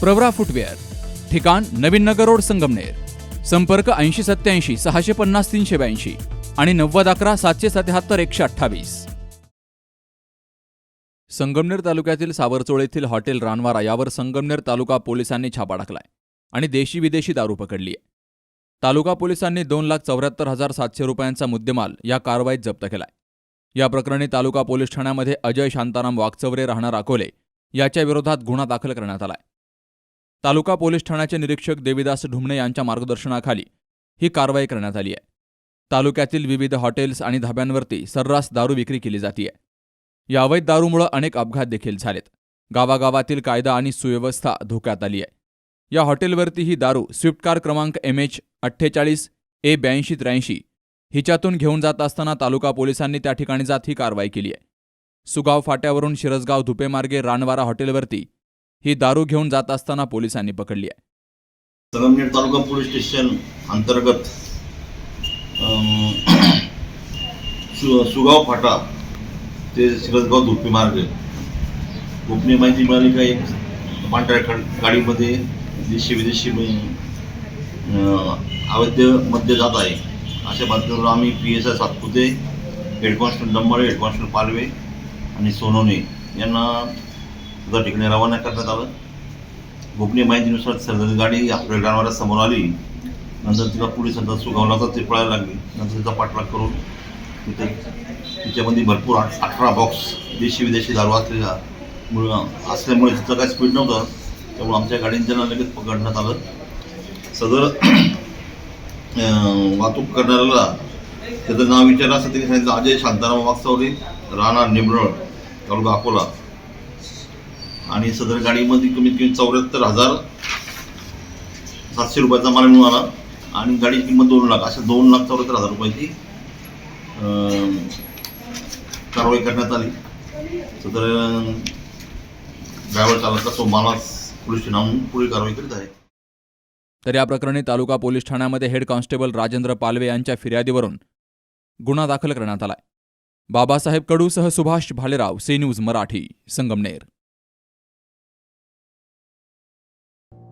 Pravara footwear ठिकाण नवीन नगर road Sangamner संपर्क ऐंशी सत्याऐंशी सहाशे पन्नास तीनशे ब्याऐंशी आणि नव्वद अकरा सातशे सत्याहत्तर एकशे अठ्ठावीस. संगमनेर तालुक्यातील सावरचोळ येथील हॉटेल रानवारा यावर संगमनेर तालुका पोलिसांनी छापा टाकलाय आणि देशी विदेशी दारू पकडली आहे तालुका पोलिसांनी दोन लाख चौऱ्याहत्तर हजार सातशे रुपयांचा मुद्देमाल या कारवाईत जप्त केलाय. या प्रकरणी तालुका पोलीस ठाण्यामध्ये अजय शांताराम वाघचवरे राहणार अकोले याच्या विरोधात गुन्हा दाखल करण्यात आलाय. तालुका पोलीस ठाण्याचे निरीक्षक देविदास ढुमणे यांच्या मार्गदर्शनाखाली ही कारवाई करण्यात आली आहे. तालुक्यातील विविध हॉटेल्स आणि धाब्यांवरती सर्रास दारू विक्री केली जाते या अवैध दारूमुळे अनेक अपघात देखील झालेत. गावागावातील कायदा आणि सुव्यवस्था धोक्यात आली आहे. या हॉटेलवरती ही दारू स्विफ्ट कार क्रमांक एम एच अठ्ठेचाळीस ए ब्याऐंशी त्र्याऐंशी हिच्यातून घेऊन जात असताना तालुका पोलिसांनी त्या ठिकाणी जात ही कारवाई केली आहे. सुगाव फाट्यावरून शिरसगाव धुपेमार्गे रानवारा हॉटेलवरती ही दारू घेऊन जात असताना पोलिसांनी पकडली आहे. संगमनेर तालुका पोलीस स्टेशन अंतर्गत सु सुगाव फाटा ते शिरसगाव धुपी मार्ग गोपनीय माहिती मिळाली का एक? पांढऱ्या गाडीमध्ये देशी विदेशी अवैध मध्य जात आहे. अशा बातमीवर आम्ही P S I Satpute head constable Dambale head constable Palve आणि सोनवणे यांना त्या ठिकाणी रवाना करण्यात आलं. गोपनीय माहितीनुसार सरदारी गाडी आपल्या गावाला समोर आली. नंतर तिला पोलिसांचा सुगावला तर ते पळायला लागली. नंतर तिचा पाठलाग करून तिथे तिच्यामध्ये भरपूर आठ अठरा बॉक्स देशी विदेशी दारू असलेला मुळ असल्यामुळे तिथं काय स्पीड नव्हतं. त्यामुळे आमच्या गाडींच्या लगेच पकडण्यात आलं. सदर वाहतूक करणाऱ्याला त्याचं नाव विचारलं असं त्यांनी सांगितलं अजय शांताराम वागसावरे राणा निमरळ तालुका अकोला. आणि सदर गाडीमध्ये कमीत कमी चौऱ्याहत्तर हजार सातशे रुपयाचा माल मिळाला आणि गाडीची किंमत दोन लाख अशा दोन लाख चौऱ्याहत्तर हजार रुपयाची कारवाई करण्यात आली. सदर ड्रायव्हर चालकाचा तो माला पोलीस स्टेशन पुढील कारवाई करीत आहे. तर या प्रकरणी तालुका पोलीस ठाण्यामध्ये हेड कॉन्स्टेबल राजेंद्र पालवे यांच्या फिर्यादीवरून गुन्हा दाखल करण्यात आलाय. बाबासाहेब कडूसह सुभाष भालेराव सी न्यूज मराठी संगमनेर.